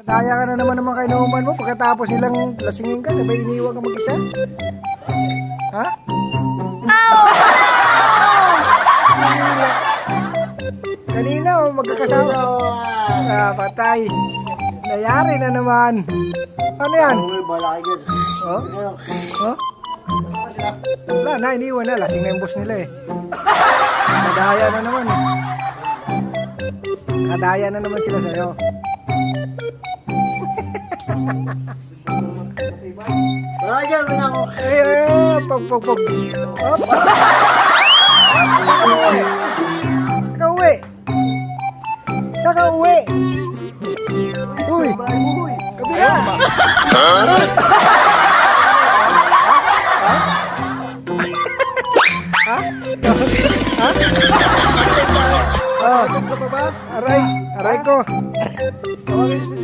Daya ka na naman naman kainuman mo pagkatapos nilang lasingin ka, sabay iniwan ka mag-isa. Ha? Kanina, oh, magkakasama. Ah, patay. Nayari na naman. Ano yan? Oh? Oh? Wala na, iniwan na. Lasing na yung boss nila eh. Kadaya na naman eh. Kadaya na naman sila sa'yo. Roger, wala ko. Eh, pag, pag, pag. Nakauwi. Nakauwi. Uy. Kabila. Ha? Ha? Ha? Oh. Aray, aray ko. Ah.